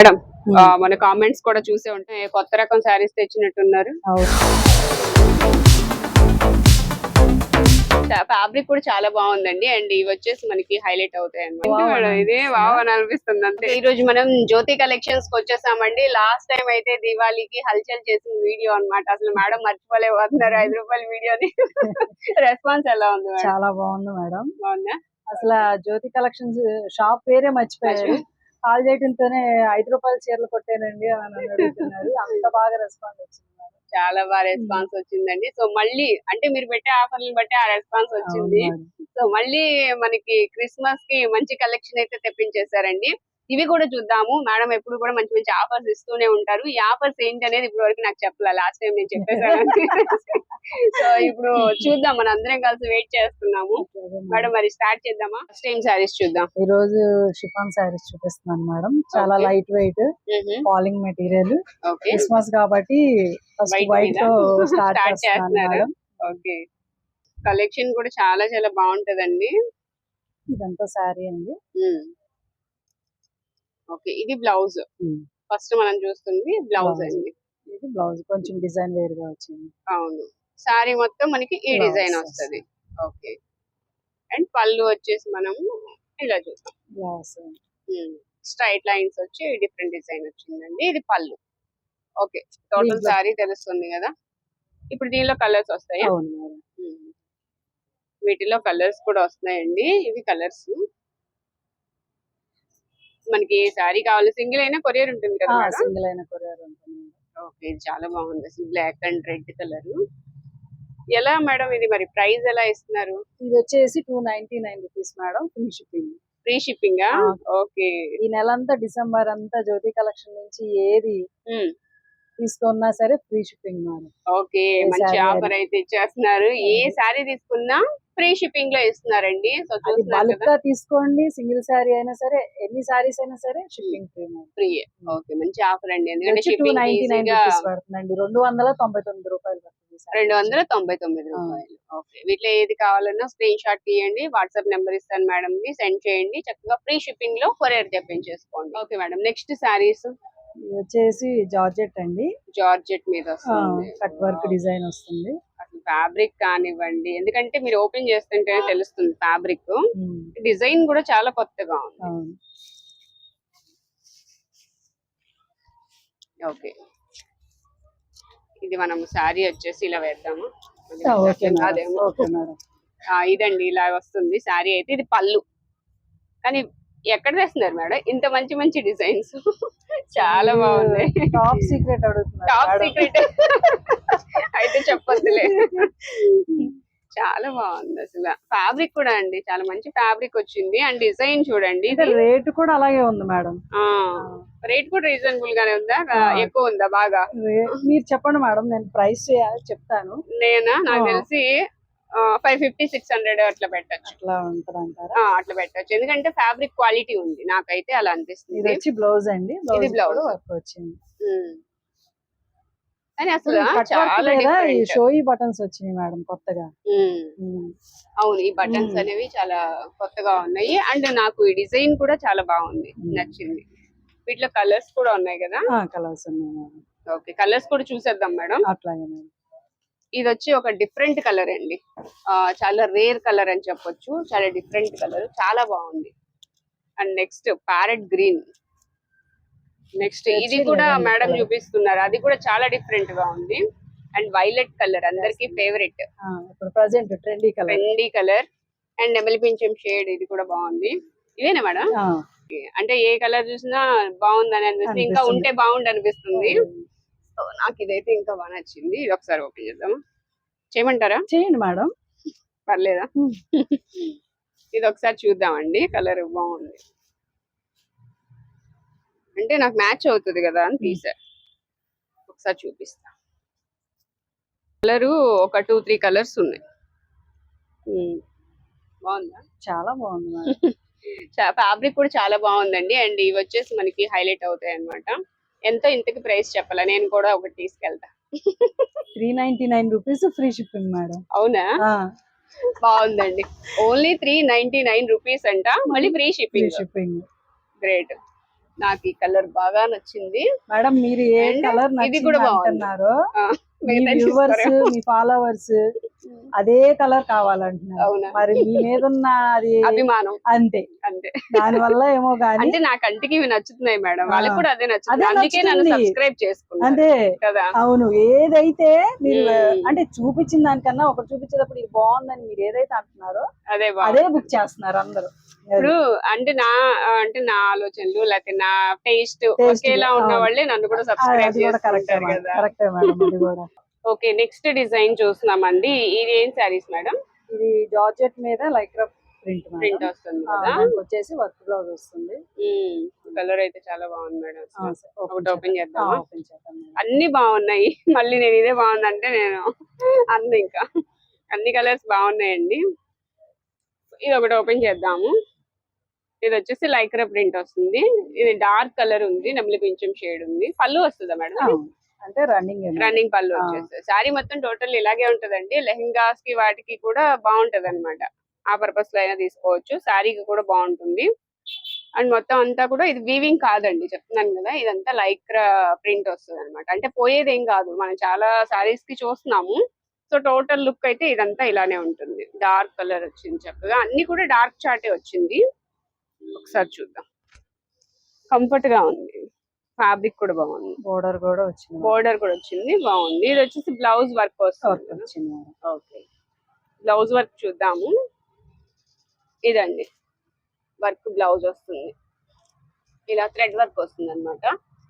Madam ఆ, మన comments కూడా చూసే ఉంటాయి కొత్త రకం శారీస్ తెచ్చినట్టున్నారు. ఫ్యాబ్రిక్ కూడా చాలా బాగుందండి. అండ్ ఇవి వచ్చేసి మనకి హైలైట్ అవుతాయి Wow అన్నమాట అని ఇదే? వావ్ అని అనిపిస్తుంది అంతే. ఈ రోజు మనం జ్యోతి కలెక్షన్స్కి వచ్చేసామండి. లాస్ట్ టైం అయితే దివాళీకి హల్చల్ చేసిన వీడియో అన్నమాట. అసలు మేడం మర్చిపోలేకపోతున్నారు. ఐదు రూపాయల వీడియోని. రెస్పాన్స్ ఎలా ఉంది చాలా బాగుంది మేడం. బాగుందా? అసలు జ్యోతి కలెక్షన్స్ షాప్ పేరే మర్చిపోయారు. కాల్ చేయడంతోనే ఐదు రూపాయల చీరలు కొట్టానండి అని అడుగుతున్నారు. అంత బాగా రెస్పాన్స్ వచ్చింది చాలా బాగా రెస్పాన్స్ వచ్చిందండి. సో మళ్ళీ అంటే మీరు పెట్టే ఆఫర్లను బట్టి ఆ రెస్పాన్స్ వచ్చింది. సో మళ్ళీ మనకి క్రిస్మస్కి మంచి కలెక్షన్ అయితే తెప్పించేశారండి. ఇవి కూడా చూద్దాము. మేడం ఎప్పుడు కూడా మంచి మంచి ఆఫర్స్ ఇస్తూనే ఉంటారు. ఈ ఆఫర్స్ ఏంటి అనేది ఇప్పుడు వరకు నాకు చెప్పలే. లాస్ట్ టైం నేను చెప్పేశాను. సో ఇప్పుడు చూద్దాం. మన అందరం కలిసి వెయిట్ చేస్తున్నాము. మేడం. మరి స్టార్ట్ చేద్దామా? ఫస్ట్ టైం సారీస్ చూద్దాం. ఈ రోజు షిఫాన్ శారీస్ చూపిస్తున్నాను మేడం. చాలా. Light weight falling material Christmas కాబట్టి వైట్తో స్టార్ట్ చేస్తున్నారు. ఓకే కలెక్షన్ కూడా చాలా చాలా బాగుంటదండి. ఇదంతా శారీ అండి. ఓకే. ఇది బ్లౌజ్. ఫస్ట్ మనం చూస్తుంది బ్లౌజ్. అండి. ఇది బ్లౌజ్. కొంచెం డిజైన్ వేర్గా వచ్చింది అవును. సారీ మొత్తం మనకి ఈ డిజైన్ వస్తది. ఓకే. అండ్ పళ్ళు వచ్చేసి మనం ఇలా చూస్తాం బ్లౌజ్. స్ట్రైట్ లైన్స్ వచ్చి డిఫరెంట్ డిజైన్ వచ్చిందండి. ఇది పళ్ళు. ఓకే. టోటల్ సారీ తెలుస్తుంది కదా? ఇప్పుడు దీనిలో కలర్స్ వస్తాయి? వీటిలో కలర్స్ కూడా వస్తున్నాయండి. ఇవి కలర్స్. మనకి ఏ సారీ కావాలి సింగిల్ అయినా కొరియర్ ఉంటుంది కదా సింగిల్ అయిన కొరియర్ ఉంటుంది. ఓకే చాలా బాగుంది. అసలు బ్లాక్ అండ్ రెడ్ కలర్. ఎలా మేడం ఇది మరి? ప్రైస్ ఎలా ఇస్తున్నారు? ఇది వచ్చేసి two ninety nine rupees madam free shipping. Free shipping. Okay. ఈ నెల అంతా డిసెంబర్ అంతా జ్యోతి కలెక్షన్ నుంచి ఏది తీసుకున్నా సరే ఫ్రీ షిప్పింగ్ మేడం. ఓకే మంచి ఆఫర్ అయితే ఇచ్చేస్తున్నారు. ఏ. సారీ తీసుకున్నా ఫ్రీ షిప్పింగ్లో ఇస్తున్నారండి. సో చూస్తున్నారు కదా. తీసుకోండి సింగిల్ శారీ అయినా సరే ఎన్ని సారీస్ అయినా సరే షిప్పింగ్ ఫ్రీ ఫ్రీ. ఓకే మంచి ఆఫర్ అండి. ఎందుకంటే షిప్పింగ్ పడుతుందండి. రెండు వందల తొంభై తొమ్మిది రూపాయలు. రెండు వందల తొంభై తొమ్మిది. రూపాయలు. ఓకే వీటిలో ఏది కావాలన్నా స్క్రీన్ షాట్ తీయండి వాట్సాప్ నెంబర్ ఇస్తాను మేడం ని సెండ్ చేయండి. చక్కగా ఫ్రీ షిప్పింగ్లో కొరియర్ తెప్పించేసుకోండి. ఓకే మేడం నెక్స్ట్ సారీస్ వచ్చేసి జార్జెట్ అండి. జార్జెట్ మీద వస్తుంది. కట్ వర్క్ డిజైన్ వస్తుంది. ఫ్యాబ్రిక్ కానివ్వండి ఎందుకంటే మీరు ఓపెన్ చేస్తుంటేనే తెలుస్తుంది ఫ్యాబ్రిక్. డిజైన్ కూడా చాలా కొత్తగా ఉంది. ఓకే. ఇది మనం శారీ వచ్చేసి ఇలా వేద్దాము. ఇదండి ఇలా వస్తుంది శారీ అయితే ఇది పళ్ళు. కానీ ఎక్కడ తెస్తున్నారు మేడం? ఇంత మంచి మంచి డిజైన్స్. చాలా బాగుంది టాప్ సీక్రెట్ అడుగుతున్నారు టాప్. సీక్రెట్ అయితే చెప్పొద్దులే. చాలా బాగుంది అసలు. ఫ్యాబ్రిక్ కూడా అండి. చాలా మంచి ఫ్యాబ్రిక్ వచ్చింది. అండ్ డిజైన్ చూడండి రేట్ కూడా అలాగే ఉంది మేడం. రేట్ కూడా రీజనబుల్ గానే ఉందా. ఎక్కువ ఉందా? బాగా? మీరు చెప్పండి మేడం. నేను ప్రైస్ చెప్తాను. నేనా? నాకు. తెలిసి ఫైవ్ ఫిఫ్టీ సిక్స్ హండ్రెడ్ అట్లా పెట్టచ్చు. అట్లా ఉంటుంది అంటారా అట్లా పెట్టచ్చు. ఎందుకంటే ఫ్యాబ్రిక్ క్వాలిటీ ఉంది. నాకైతే అలా ఇది అనిపిస్తుంది వచ్చి బ్లౌజ్ అండి. ఇది blouse. వర్క్ వచ్చింది. కానీ అసలు చాలా. షోయి బటన్స్ వచ్చినాయి మేడం కొత్తగా. అవును ఈ బటన్స్. అనేవి చాలా కొత్తగా ఉన్నాయి. అండ్ నాకు ఈ డిజైన్ కూడా చాలా బాగుంది. నచ్చింది. వీటిలో కలర్స్ కూడా ఉన్నాయి కదా? కలర్స్ ఉన్నాయి ఓకే కలర్స్ కూడా చూసేద్దాం మేడం. అట్లాగే మేడం. ఇది వచ్చి ఒక డిఫరెంట్ కలర్ అండి. ఆ, చాలా రేర్ కలర్ అని చెప్పొచ్చు. చాలా డిఫరెంట్ కలర్. చాలా బాగుంది. And next parrot green. Next ఇది కూడా మేడం. చూపిస్తున్నారు. అది కూడా చాలా డిఫరెంట్గా ఉంది. And violet colour. అందరికి favourite. Present trendy colour. Trendy colour. And shade ఇది కూడా బాగుంది. ఇదేనా మేడం? అంటే ఏ కలర్ చూసినా బాగుందని అనిపిస్తుంది. ఇంకా. ఉంటే బాగుండు అనిపిస్తుంది. నాకు ఇదైతే ఇంకా బాగా నచ్చింది. ఇది ఒకసారి ఓపెన్ చేద్దాం చేయమంటారా? చేయండి మేడం. పర్లేదా. ఇది ఒకసారి చూద్దామండి. కలర్ బాగుంది. అంటే నాకు మ్యాచ్ అవుతుంది కదా అని తీసా. ఒకసారి చూపిస్తా. కలరు ఒక టూ త్రీ కలర్స్ ఉన్నాయి. బాగుందా? చాలా బాగుంది ఫ్యాబ్రిక్ కూడా చాలా బాగుందండి. అండ్ ఇవి వచ్చేసి మనకి హైలైట్ అవుతాయి అన్నమాట ఎంతో ఇంతకి ప్రైస్ చెప్పాలా? నేను కూడా ఒకటి తీసుకెళ్తా. Three ninety nine rupees free shipping madam. అవునా? బాగుందండి. Only three ninety nine rupees అంట. మళ్ళీ ఫ్రీ షిప్పింగ్. షిప్పింగ్. గ్రేట్. నాకు ఈ కలర్ బాగా నచ్చింది. మేడం మీరు ఏ కలర్ ఇది కూడా నచ్చింది వ్యూవర్స్. మీ ఫాలోవర్స్ అదే కలర్ కావాలంటున్నారు. అవునా? మరి మీ మీద ఉన్న అది అభిమానం. అంతే. అంతే. దాని వల్ల ఏమో గాని అంటే నా కంటికి ఇవి నచ్చుతున్నాయి మేడం. వాళ్ళకి కూడా అదే నచ్చుతుంది. అదే అందుకే నన్ను. సబ్స్క్రైబ్ చేసుకున్నాను అంతే. కదా? అవును. ఏదైతే మీరు. అంటే చూపించిన దానికన్నా ఒకటి చూపించేటప్పుడు ఇది బాగుందని మీరు ఏదైతే అంటున్నారో అదే అదే బుక్ చేస్తున్నారు అందరూ. ఇప్పుడు అంటే నా అంటే నా ఆలోచనలు లేకపోతే నా టేస్ట్ ఒకేలా ఉన్న. వాళ్ళే నన్ను కూడా సబ్స్క్రైబ్ అది చేసుకుంటారు కదా. కరెక్టే మేడం అది కూడా. ఓకే నెక్స్ట్ డిజైన్ చూస్తున్నామండి. ఇది ఏం శారీస్ మేడం? ఇది జార్జెట్ మీద లైక్రా ప్రింట్ ప్రింట్ వస్తుంది వచ్చేసి వర్క్ బ్లౌజ్ వస్తుంది. కలర్ అయితే చాలా బాగుంది మేడం. ఒకటి ఓపెన్ చేద్దాం. అన్ని బాగున్నాయి. మళ్ళీ నేను ఇదే బాగుందంటే నేను అన్ని ఇంకా. అన్ని కలర్స్ బాగున్నాయండి. ఇది ఒకటి ఓపెన్ చేద్దాము. ఇది వచ్చేసి లైక్రా ప్రింట్ వస్తుంది. ఇది డార్క్ కలర్ ఉంది. నెమలి పింఛం షేడ్ ఉంది. పళ్ళు వస్తుందా మేడం? అంటే రన్నింగ్ రన్నింగ్ పళ్ళు ఆ. వచ్చేస్తుంది సారీ మొత్తం టోటల్ ఇలాగే ఉంటదండి. లెహంగాస్కి వాటికి కూడా బాగుంటది అనమాట ఆ పర్పస్లో అయినా తీసుకోవచ్చు. శారీకి కూడా బాగుంటుంది. అండ్ మొత్తం అంతా కూడా ఇది వీవింగ్ కాదండి. చెప్తున్నాను కదా ఇదంతా లైక్రా ప్రింట్ వస్తుంది అనమాట అంటే పోయేది ఏం కాదు. మనం చాలా శారీస్కి చూస్తున్నాము. సో టోటల్ లుక్ అయితే ఇదంతా ఇలానే ఉంటుంది. డార్క్ కలర్ వచ్చింది చక్కగా. అన్ని కూడా డార్క్ చాటే వచ్చింది. ఒకసారి చూద్దాం. కంఫర్ట్గా ఉంది. ఫ్యాబ్రిక్ కూడా బాగుంది. బోర్డర్ కూడా వచ్చింది. బోర్డర్ కూడా వచ్చింది బాగుంది. ఇది వచ్చేసి బ్లౌజ్ వర్క్ వస్తుంది. ఓకే. బ్లౌజ్ వర్క్ చూద్దాము. ఇదండి. వర్క్ బ్లౌజ్ వస్తుంది. ఇలా థ్రెడ్ వర్క్ వస్తుంది అనమాట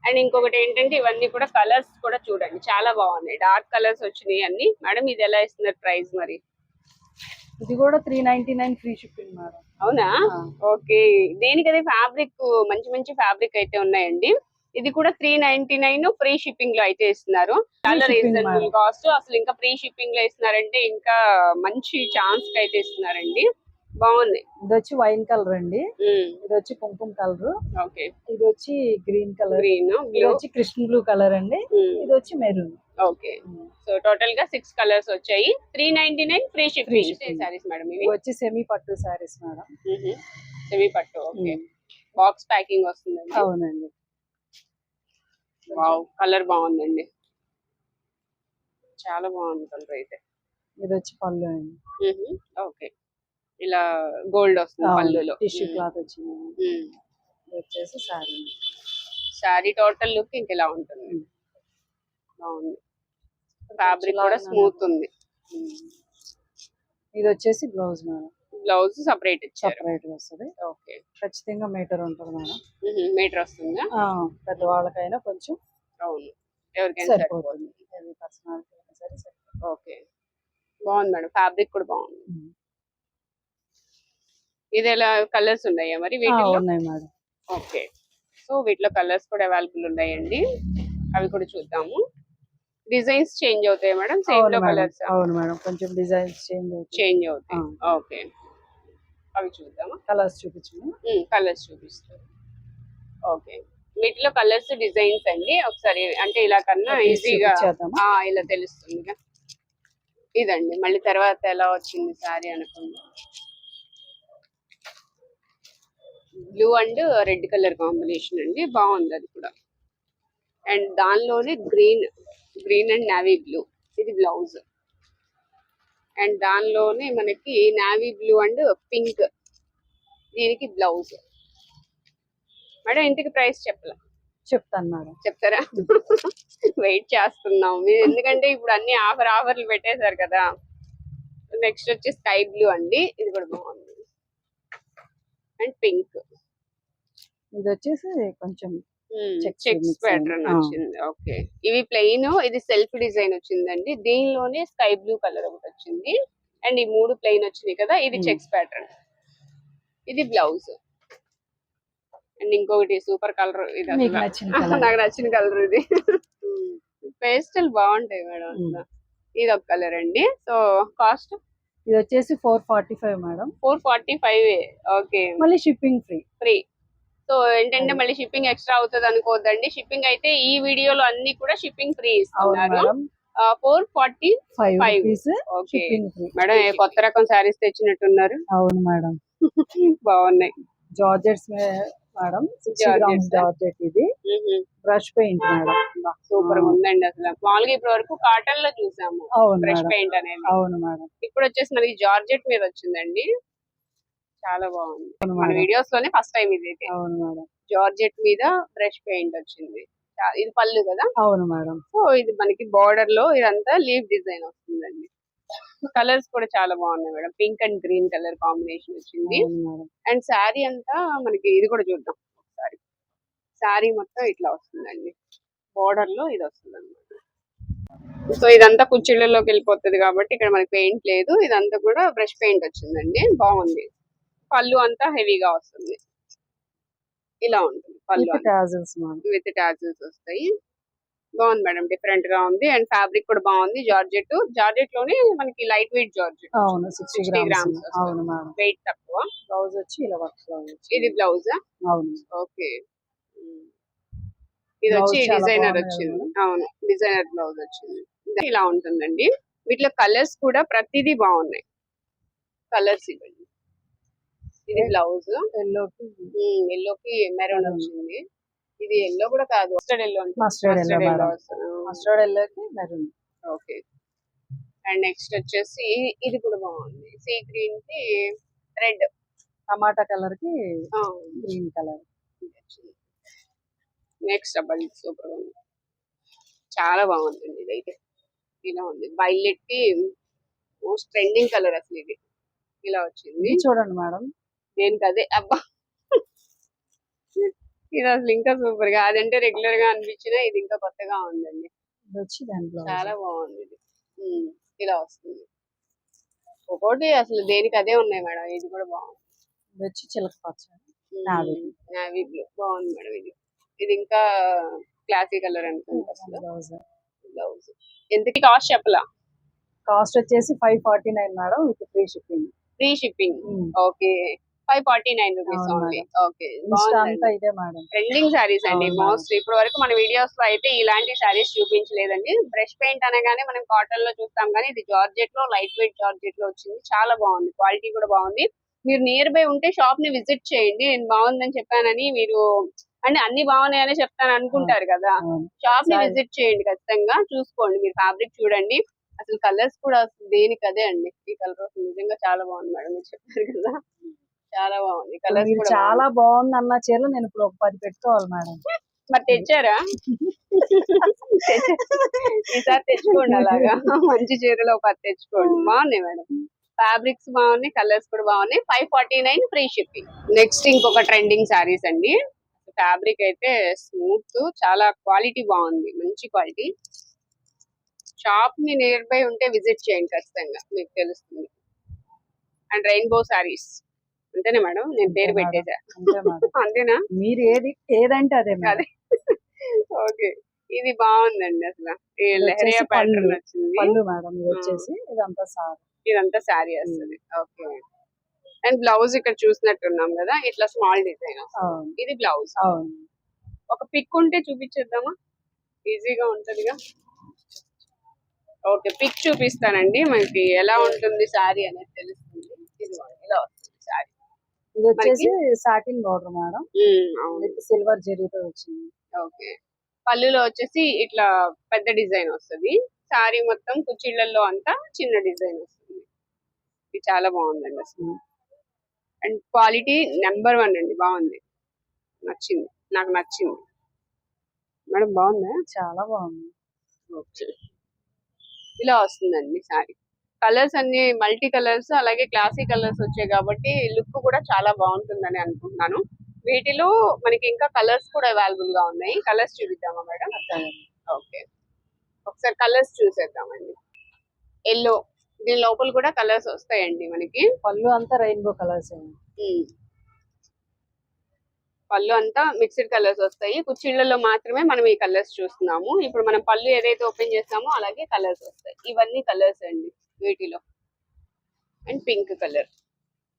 అండ్ ఇంకొకటి ఏంటంటే ఇవన్నీ కూడా కలర్స్ కూడా చూడండి. చాలా బాగున్నాయి. డార్క్ కలర్స్ వచ్చినాయి అన్ని. మేడం ఇది ఎలా ఇస్తున్నారు ప్రైస్ మరి? ఇది కూడా three ninety nine free shipping madam. అవునా. ఓకే. దేనికదే ఫ్యాబ్రిక్ మంచి మంచి ఫ్యాబ్రిక్ అయితే ఉన్నాయండి. ఇది కూడా త్రీ నైన్టీ నైన్ ఫ్రీ షిప్పింగ్లో అయితే ఇస్తున్నారు. చాలా రీజనబుల్. కాస్ట్ అసలు ఇంకా ఫ్రీ షిప్పింగ్లో ఇస్తున్నారంటే ఇంకా మంచి ఛాన్స్ అయితే ఇస్తున్నారండి. బాగుంది. ఇది వచ్చి వైన్ కలర్ అండి. ఇది వచ్చి కుంకుమ కలర్ ఓకే. ఇది వచ్చి గ్రీన్ కలర్ గ్రీన్ ఇది బ్లూ వచ్చి కృష్ణ బ్లూ కలర్ అండి. ఇది వచ్చి మెరూన్ ఓకే. సో టోటల్గా సిక్స్ కలర్స్ వచ్చాయి. Three ninety nine free shipping. Saris madam ఇవి. వచ్చి సెమీ పట్టు సారీస్ మేడం చెవి పట్టు ఓకే. బాక్స్ ప్యాకింగ్ వస్తుందండి. అవునండి. వావ్ కలర్ బాగుందండి. చాలా బాగుంది కలర్ అయితే. ఇది వచ్చి పళ్ళు అండి. ఓకే. ఇలా గోల్డ్ వస్తుంది పళ్ళులో. టిష్యూ క్లాత్ వచ్చింది. వచ్చేసి సారీ శారీ టోటల్ లుక్ ఇంక ఇలా ఉంటుంది. బాగుంది. ఫ్యాబ్రిక్ కూడా. స్మూత్ ఉంది. ఇది వచ్చేసి బ్లౌజ్ మేడం. బ్లౌజ్ సపరేట్ ఇచ్చారు. సపరేట్ వస్తుంది. ఓకే. ఖచ్చితంగా మీటర్ ఉంటుంది మేడం. మీటర్ వస్తుందా? పెద్దవాళ్ళకైనా కొంచెం అవును. ఎవరికైనా సరిపోతుంది. పర్సనాలిటీ సరే ఓకే. బాగుంది మేడం. ఫ్యాబ్రిక్ కూడా బాగుంది. ఇది ఎలా కలర్స్ ఉన్నాయా మరి వీటిలో? ఉన్నాయి మేడం. ఓకే. సో వీటిలో కలర్స్ కూడా అవైలబుల్ ఉన్నాయండి. అవి కూడా చూద్దాము. డిజైన్స్ చేంజ్ అవుతాయి మేడం? సేమ్లో కలర్స్? అవును మేడం. కొంచెం డిజైన్స్ చేంజ్ చేంజ్ అవుతాయి. ఓకే. అవి చూద్దామా? కలర్స్ చూపించండి కలర్స్ చూపిస్తారు ఓకే. వీటిలో కలర్స్ డిజైన్స్ అండి. ఒకసారి అంటే ఇలా కన్నా ఈజీగా? ఇలా తెలుస్తుంది ఇదండి. మళ్ళీ తర్వాత ఎలా వచ్చింది సారీ అనుకుంటా blue and red colour combination అండి. బాగుంది అది కూడా. అండ్ దానిలోనే green green and navy blue. ఇది బ్లౌజ్. అండ్ దానిలోనే మనకి నావీ బ్లూ అండ్ పింక్ దీనికి బ్లౌజ్ మేడం ఇంటికి ప్రైస్ చెప్పలా. చెప్తాను మేడం. చెప్తారా? వెయిట్ చేస్తున్నాం. మీరు ఎందుకంటే ఇప్పుడు అన్ని ఆఫర్ ఆఫర్లు పెట్టేశారు కదా. నెక్స్ట్ వచ్చి స్కై బ్లూ అండి. ఇది కూడా బాగుంది. అండ్ పింక్ ఇది వచ్చేసి కొంచెం చెక్స్ ప్యాటర్న్. వచ్చింది ఓకే. ఇవి ప్లెయిన్ ఇది సెల్ఫ్ డిజైన్ వచ్చిందండి. దీనిలోనే స్కై బ్లూ కలర్ ఒకటి వచ్చింది. అండ్ ఈ మూడు ప్లెయిన్ వచ్చినాయి కదా ఇది. చెక్స్ ప్యాటర్న్ ఇది బ్లౌజ్. అండ్ ఇంకొకటి సూపర్ కలర్ ఇది నాకు నచ్చిన కలర్ ఇది. పేస్టల్ బాగుంటాయి మేడం ఇది ఒక కలర్ అండి. So cost? ఇది వచ్చేసి four forty five madam. Four forty five. Okay. మళ్ళీ షిప్పింగ్ ఫ్రీ. ఫ్రీ. సో ఏంటంటే. మళ్ళీ షిప్పింగ్ ఎక్స్ట్రా అవుతుంది అనుకోవద్దండి. షిప్పింగ్ అయితే ఈ వీడియోలో అన్ని కూడా షిప్పింగ్ ఫ్రీ ఇస్తున్నారు. Four forty five okay. Madam ఏ కొత్త రకం శారీస్ తెచ్చినట్టున్నారు? అవును మేడం. బాగున్నాయి. జార్జెట్స్ మేడం జార్జెట్ ఇది. Brush paint madam. సూపర్ ఉందండి అసలు. మామూలుగా ఇప్పటి వరకు కాటన్లో చూసాము బ్రష్ పెయింట్ అనేది. అవును మేడం. ఇప్పుడు వచ్చేసి మనకి జార్జెట్ మీద వచ్చిందండి. చాలా బాగుంది. మన వీడియోస్లోనే ఫస్ట్ టైం ఇది అయితే అవును మేడం. జార్జెట్ మీద బ్రష్ పెయింట్ వచ్చింది. ఇది పళ్ళు కదా? అవును మేడం. సో ఇది మనకి బార్డర్లో ఇదంతా లీవ్ డిజైన్ వస్తుందండి. కలర్స్ కూడా చాలా బాగున్నాయి madam. Pink and green colour combination వచ్చింది. అండ్ శారీ అంతా మనకి ఇది కూడా చూద్దాం ఒకసారి. శారీ మొత్తం ఇట్లా వస్తుందండి. బార్డర్లో ఇది వస్తుంది అనమాట సో ఇదంతా కుచ్చిళ్ళలోకి వెళ్ళిపోతుంది కాబట్టి ఇక్కడ మనకి పెయింట్ లేదు. ఇదంతా కూడా బ్రష్ పెయింట్ వచ్చిందండి. బాగుంది. పళ్ళు అంతా హెవీగా వస్తుంది. ఇలా ఉంటుంది పళ్ళు విత్ టాజల్స్ వస్తాయి. బాగుంది మేడం డిఫరెంట్గా ఉంది. అండ్ ఫ్యాబ్రిక్ కూడా బాగుంది. జార్జెట్ జార్జెట్లోనే మనకి లైట్ వెయిట్ జార్జెట్ అవును సిక్స్టీ 60 గ్రామ్స్ వెయిట్ తక్కువ. బ్లౌజ్ వచ్చి ఇలా వర్క్ ఇది బ్లౌజ్ అవును. ఓకే. ఇది వచ్చి డిజైనర్ వచ్చింది. అవును డిజైనర్ బ్లౌజ్ వచ్చింది. ఇలా ఉంటుందండి. వీటిలో కలర్స్ కూడా ప్రతిదీ బాగున్నాయి. కలర్స్ ఇవ్వండి. ఇది బ్లౌజ్. ఎల్లోకి ఎల్లోకి మెరూన్ Maroon. వచ్చింది. ఇది ఎల్లో కూడా కాదు. Mustard yellow mustard yellow mustard ఎల్లోకి మెరూన్. ఓకే. అండ్ నెక్స్ట్ వచ్చేసి ఇది కూడా బాగుంది. సీ గ్రీన్కి రెడ్. టమాటా కలర్కి గ్రీన్ కలర్. నెక్స్ట్ అబ్బాయి సూపర్ ఉంది. చాలా బాగుందండి ఇదైతే ఇలా ఉంది. వైలెట్కి మోస్ట్ ట్రెండింగ్ కలర్ అసలు ఇది. ఇలా వచ్చింది. చూడండి మేడం. దేనికి అదే అబ్బా. ఇది అసలు ఇంకా సూపర్గా అదంటే రెగ్యులర్గా అనిపించినా ఇది ఇంకా కొత్తగా ఉందండి. ఇది వచ్చి చాలా బాగుంది ఇది. ఇలా వస్తుంది. ఒక్కోటి అసలు దేనికి అదే ఉన్నాయి మేడం ఇది కూడా బాగుంది. ఇది వచ్చి. Navy blue. బాగుంది మేడం ఇది. ఇది ఇంకా క్లాసీ కలర్ అనుకుంటా అసలు. బ్లౌజ్. బ్లౌజ్. ఎంతకి కాస్ట్ చెప్పలా? కాస్ట్ వచ్చేసి five forty nine madam with free shipping. Free shipping. Okay. Five forty nine rupees only okay trending sarees అండి. మోస్ట్ ఇప్పటి వరకు మన వీడియోస్లో అయితే ఇలాంటి సారీస్ చూపించలేదండి. బ్రష్ పెయింట్ అనగానే మనం కాటన్లో చూస్తాం కానీ ఇది జార్జెట్లో లైట్ వెయిట్ జార్జెట్లో వచ్చింది. చాలా బాగుంది. క్వాలిటీ కూడా బాగుంది. మీరు నియర్ బై ఉంటే షాప్ని విజిట్ చేయండి. నేను బాగుందని చెప్పానని మీరు అంటే అన్ని బాగున్నాయని చెప్తాను అనుకుంటారు కదా. షాప్ని. విజిట్ చేయండి ఖచ్చితంగా. చూసుకోండి. మీరు ఫ్యాబ్రిక్ చూడండి. అసలు కలర్స్ కూడా అసలు దేనికి అదే అండి. ఈ కలర్ నిజంగా చాలా బాగుంది మేడం మీరు చెప్పారు కదా. చాలా బాగుంది. కలర్స్ కూడా చాలా బాగుంది. అన్న చీరలు నేను ఇప్పుడు ఒక పది పెట్టుకోవాలి మేడం. మరి తెచ్చారా? ఈసారి తెచ్చుకోండి అలాగా. మంచి చీరలు ఒక పది తెచ్చుకోండి. బాగున్నాయి మేడం. ఫ్యాబ్రిక్స్ బాగున్నాయి కలర్స్ కూడా బాగున్నాయి. Five forty nine free shipping next ఇంకొక ట్రెండింగ్ సారీస్ అండి. ఫ్యాబ్రిక్ అయితే స్మూత్ చాలా క్వాలిటీ బాగుంది. మంచి క్వాలిటీ షాప్ని నియర్ బై ఉంటే విజిట్ చేయండి ఖచ్చితంగా. మీకు తెలుస్తుంది. అండ్ రెయిన్బో సారీస్ అంతేనా మేడం? నేను పేరు. పెట్టేసా. మేడం. అంతేనా? మీరు ఏది ఏదంటే అదే అదే. ఓకే. ఇది బాగుందండి అసలు. లెహరియా. ప్యాటర్న్ వచ్చింది పళ్ళు మేడం ఇది వచ్చేసి ఇదంతా సార్. ఇదంతా శారీ వస్తుంది. ఓకే. అండ్ బ్లౌజ్ ఇక్కడ చూసినట్టున్నాం కదా ఇట్లా స్మాల్ డిజైన్ ఇది బ్లౌజ్. ఒక పిక్ ఉంటే చూపించేద్దామా? ఈజీగా ఉంటదిగా. ఓకే పిక్ చూపిస్తానండి. మనకి ఎలా ఉంటుంది శారీ అనేది తెలుస్తుంది. ఇది ఇలా ఇది వచ్చేసి satin border madam. With silver జరీతో వచ్చింది. ఓకే. పళ్ళులో వచ్చేసి ఇట్లా పెద్ద డిజైన్ వస్తుంది. సారీ మొత్తం కుచ్చిళ్ళల్లో అంతా చిన్న డిజైన్ వస్తుంది. ఇది చాలా బాగుందండి అసలు. అండ్ క్వాలిటీ నెంబర్ వన్ అండి బాగుంది. నచ్చింది నాకు నచ్చింది. మేడం బాగుందా? చాలా బాగుంది. ఓకే. ఇలా వస్తుందండి సారీ. కలర్స్ అన్ని మల్టీ కలర్స్ అలాగే క్లాసీ కలర్స్ వచ్చాయి కాబట్టి లుక్ కూడా చాలా బాగుంటుందని అనుకుంటున్నాను. వీటిలో మనకి ఇంకా కలర్స్ కూడా అవైలబుల్గా ఉన్నాయి. కలర్స్ చూపిద్దామా మేడం? ఓకే. ఒకసారి కలర్స్ చూసేద్దామండి. ఎల్లో. దీని లోపల కూడా కలర్స్ వస్తాయండి మనకి. పళ్ళు అంతా రెయిన్బో కలర్స్. పళ్ళు అంతా మిక్స్డ్ కలర్స్ వస్తాయి. కుచ్చిళ్ళలో మాత్రమే మనం ఈ కలర్స్ చూస్తున్నాము. ఇప్పుడు మనం పళ్ళు ఏదైతే ఓపెన్ చేస్తామో అలాగే కలర్స్ వస్తాయి. ఇవన్నీ కలర్స్ అండి. వీటిలో? And pink colour.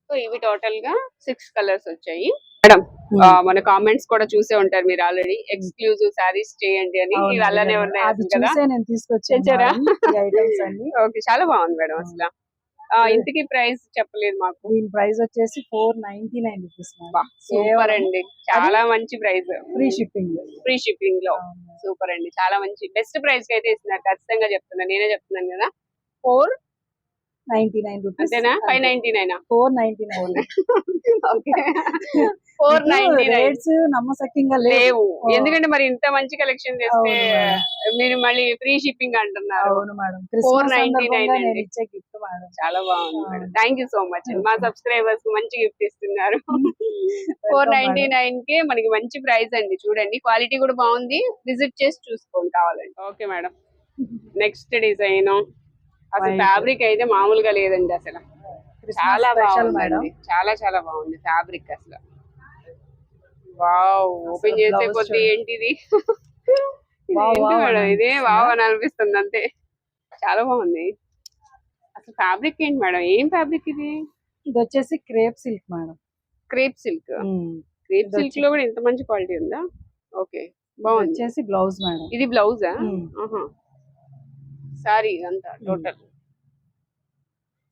సో ఇవి టోటల్గా సిక్స్ కలర్స్ వచ్చాయి. మేడం మన కామెంట్స్ కూడా చూసే ఉంటారు మీరు ఆల్రెడీ ఎక్స్క్లూజివ్ సారీస్ చేయండి అని ఇవి అలానే ఉన్నాయి కదా. నేను ఓకే చాలా బాగుంది మేడం అసలు. ఆ, ఇంతకీ ప్రైస్ చెప్పలేదు మాకు. దీని ప్రైస్ వచ్చేసి four ninety nine rupees super అండి. చాలా మంచి ప్రైస్ ఫ్రీ షిప్పింగ్ ఫ్రీ షిప్పింగ్లో. సూపర్ అండి. చాలా మంచి. బెస్ట్ ప్రైస్ అయితే ఇస్తున్నారు. ఖచ్చితంగా చెప్తున్నా. నేనే చెప్తున్నాను కదా. Four ninety nine rupees. అంతేనా? Five ninety nine? Four ninety nine four ninety nine. Rates నమ్మసక్యంగా లేవు. ఎందుకంటే మరి ఇంత మంచి కలెక్షన్ చేస్తే మీరు మళ్ళీ ఫ్రీ షిప్పింగ్ అంటున్నారు. అవును మేడం. క్రిస్మస్ 499 సందర్భంగా అండి. నేను ఇచ్చే గిఫ్ట్ మేడం. చాలా బాగుంది. Madam. Thank you so much మా. సబ్స్క్రైబర్స్ మంచి గిఫ్ట్ ఇస్తున్నారు. ఫోర్ నైన్టీ నైన్కి మనకి మంచి ప్రైస్ అండి. చూడండి. క్వాలిటీ కూడా బాగుంది. విజిట్ చేసి చూసుకోండి కావాలండి ఓకే మేడం. నెక్స్ట్ డిజైన్ అసలు. ఫ్యాబ్రిక్ అయితే మామూలుగా లేదండి అసలు. చాలా బాగుంది చాలా చాలా బాగుంది ఫ్యాబ్రిక్ అసలు. వావ్ ఓపెన్ చేసే కొద్ది. ఏంటిది? మేడం? ఇదే? వావ్ అని అనిపిస్తుంది అంతే. చాలా బాగుంది. అసలు ఫ్యాబ్రిక్ ఏంటి మేడం? ఏం ఫ్యాబ్రిక్ ఇది? ఇది వచ్చేసి crepe silk madam. Crepe silk. Crepe సిల్క్లో కూడా ఇంత మంచి క్వాలిటీ ఉందా? ఓకే బాగుంది. వచ్చేసి బ్లౌజ్ మేడం. ఇది బ్లౌజా. సారీ ఇదంతా టోటల్.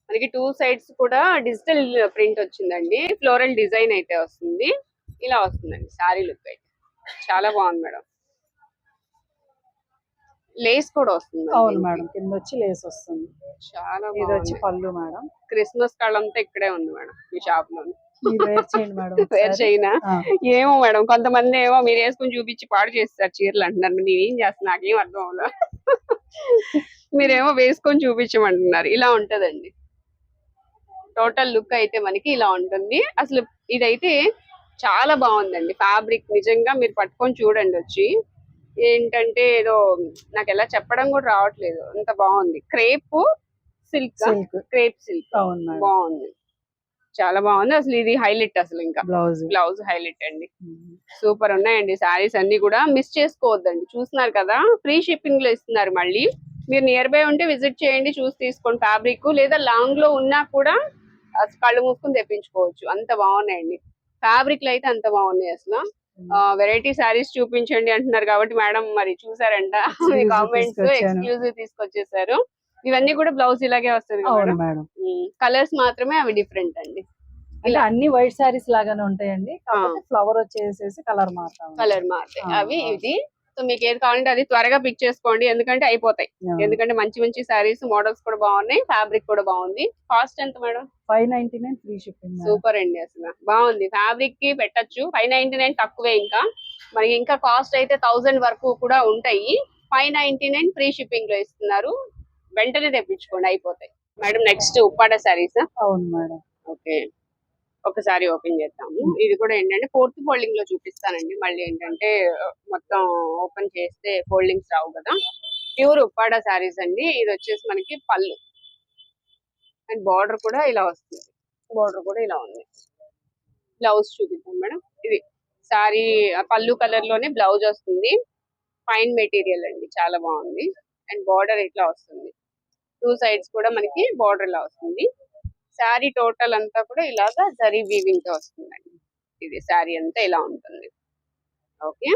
మనకి టూ సైడ్స్ కూడా డిజిటల్ ప్రింట్ వచ్చిందండి. ఫ్లోరల్ డిజైన్ అయితే వస్తుంది. ఇలా వస్తుందండి సారీ లుక్ అయితే. చాలా బాగుంది మేడం. లేస్ కూడా వస్తుంది అవును మేడం కింద వచ్చి లేస్ వస్తుంది. చాలా ఇది వచ్చి పళ్ళు మేడం. క్రిస్మస్ కాళ్ళంతా ఇక్కడే ఉంది మేడం ఈ షాప్లో మీరు వేర్. చేయనా? ఏమో మేడం కొంతమంది ఏమో మీరు వేసుకుని చూపించి పాడు చేస్తారు చీరలు అంటున్నారు. మరి నేనేం చేస్తున్నా నాకేం అర్థం అవ్వదు మీరేమో వేసుకొని చూపించమంటున్నారు. ఇలా ఉంటదండి. టోటల్ లుక్ అయితే మనకి ఇలా ఉంటుంది. అసలు ఇదైతే చాలా బాగుందండి. ఫ్యాబ్రిక్ నిజంగా మీరు పట్టుకొని చూడండి వచ్చి. ఏంటంటే ఏదో నాకు ఎలా చెప్పడం కూడా రావట్లేదు. అంత బాగుంది. Crepe silk crepe silk. బాగుంది. చాలా బాగుంది. అసలు ఇది హైలైట్ అసలు ఇంకా. బ్లౌజ్. బ్లౌజ్ హైలైట్ అండి. సూపర్ ఉన్నాయండి శారీస్ అన్ని కూడా. మిస్ చేసుకోవద్దండి. చూస్తున్నారు కదా ఫ్రీ షిప్పింగ్లో ఇస్తున్నారు మళ్ళీ. మీరు నియర్ బై ఉంటే విజిట్ చేయండి చూసి తీసుకోండి ఫ్యాబ్రిక్. లేదా లాంగ్లో ఉన్నా కూడా అసలు కళ్ళు మూసుకొని తెప్పించుకోవచ్చు. అంత బాగున్నాయండి. ఫ్యాబ్రిక్లో అయితే అంత బాగున్నాయి అసలు. వెరైటీ శారీస్ చూపించండి అంటున్నారు కాబట్టి మేడం మరి చూసారంట. కామెంట్స్. ఎక్స్క్లూజివ్ తీసుకొచ్చేసారు. ఇవన్నీ కూడా బ్లౌజ్ ఇలాగే వస్తుంది అవును మేడం? కలర్స్ మాత్రమే అవి డిఫరెంట్ అండి. అంటే అన్ని వైట్ సారీస్ లాగానే ఉంటాయండి. ఫ్లవర్ వచ్చేసేసి కలర్ మారుతా. కలర్ మారుతాయి. ఆ, అవి. ఇది. సో మీకు ఏది కావాలంటే అది త్వరగా పిక్ చేసుకోండి. ఎందుకంటే అయిపోతాయి. ఎందుకంటే మంచి మంచి సారీస్ మోడల్స్ కూడా బాగున్నాయి. ఫ్యాబ్రిక్ కూడా బాగుంది. కాస్ట్ ఎంత madam? Five ninety nine free shipping super అండి అసలు. బాగుంది. ఫ్యాబ్రిక్కి పెట్టచ్చు. ఫైవ్ నైన్టీ నైన్ తక్కువే ఇంకా. మనకి ఇంకా కాస్ట్ అయితే థౌసండ్ వరకు కూడా ఉంటాయి. ఫైవ్ నైన్టీ నైన్ ఫ్రీ షిప్పింగ్లో ఇస్తున్నారు. వెంటనే తెప్పించుకోండి అయిపోతాయి. మేడం నెక్స్ట్ ఉప్పాడ సారీస్ అవును మేడం. ఓకే. ఒకసారి ఓపెన్ చేద్దాము. ఇది కూడా ఏంటంటే ఫోర్త్ ఫోల్డింగ్లో చూపిస్తానండి. మళ్ళీ ఏంటంటే మొత్తం ఓపెన్ చేస్తే ఫోల్డింగ్స్ రావు కదా. ప్యూర్ ఉప్పాడ శారీస్ అండి. ఇది వచ్చేసి మనకి పళ్ళు. అండ్ బార్డర్ కూడా ఇలా వస్తుంది. బార్డర్ కూడా ఇలా ఉంది. బ్లౌజ్ చూపిద్దాం మేడం. ఇది సారీ పళ్ళు కలర్లోనే బ్లౌజ్ వస్తుంది. ఫైన్ మెటీరియల్ అండి. చాలా బాగుంది. అండ్ బార్డర్ ఇట్లా వస్తుంది. టూ సైడ్స్ కూడా మనకి బార్డర్ ఇలా వస్తుంది. శారీ టోటల్ అంతా కూడా ఇలాగా జరీ వీవింగ్తో వస్తుందండి. ఇది శారీ అంతా ఇలా ఉంటుంది. ఓకే.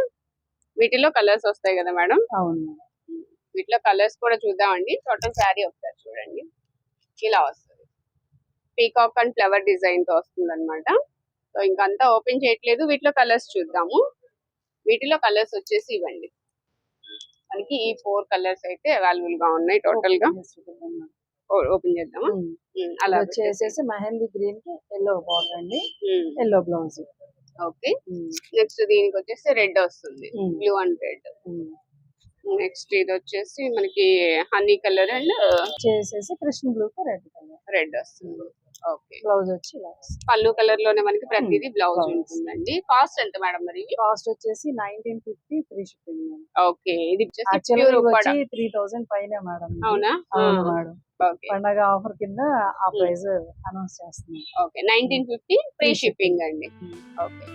వీటిలో కలర్స్ వస్తాయి కదా మేడం? అవును వీటిలో కలర్స్ కూడా చూద్దామండి. టోటల్ శారీ ఒకసారి చూడండి. ఇలా వస్తుంది. పీకాక్ అండ్ ఫ్లవర్ డిజైన్తో వస్తుంది అనమాట సో ఇంకంతా ఓపెన్ చేయట్లేదు. వీటిలో కలర్స్ చూద్దాము. వీటిలో కలర్స్ వచ్చేసి ఇవ్వండి. మనకి ఈ ఫోర్ కలర్స్ అయితే అవైలబుల్గా ఉన్నాయి టోటల్గా. ఓపెన్ చేద్దామా? అలా వచ్చేసేసి మెహందీ గ్రీన్కి ఎల్లో బార్డర్ అండి ఎల్లో బ్లౌజ్ ఓకే. నెక్స్ట్ దీనికి వచ్చేసి రెడ్ వస్తుంది. Blue and red. నెక్స్ట్ ఇది వచ్చేసి మనకి హనీ కలర్ అండ్ చేసేసి కృష్ణ బ్లూ కి రెడ్ కలర్. రెడ్ వస్తుంది. బ్లౌజ్ వచ్చి ఇలా వస్తుంది పళ్ళు కలర్లోనే మనకి ప్రతిదీ బ్లౌజ్. ఉంటుందండి. కాస్ట్ ఎంత మేడం మరి కాస్ట్ వచ్చేసి nineteen fifty free shipping okay. ఇది త్రీ థౌసండ్ పైన మేడం. అవునా? మేడం. పండగ ఆఫర్ కింద ఆ ప్రైస్ అనౌన్స్ చేస్తున్నాం. Okay. Nineteen fifty free shipping అండి. ఓకే.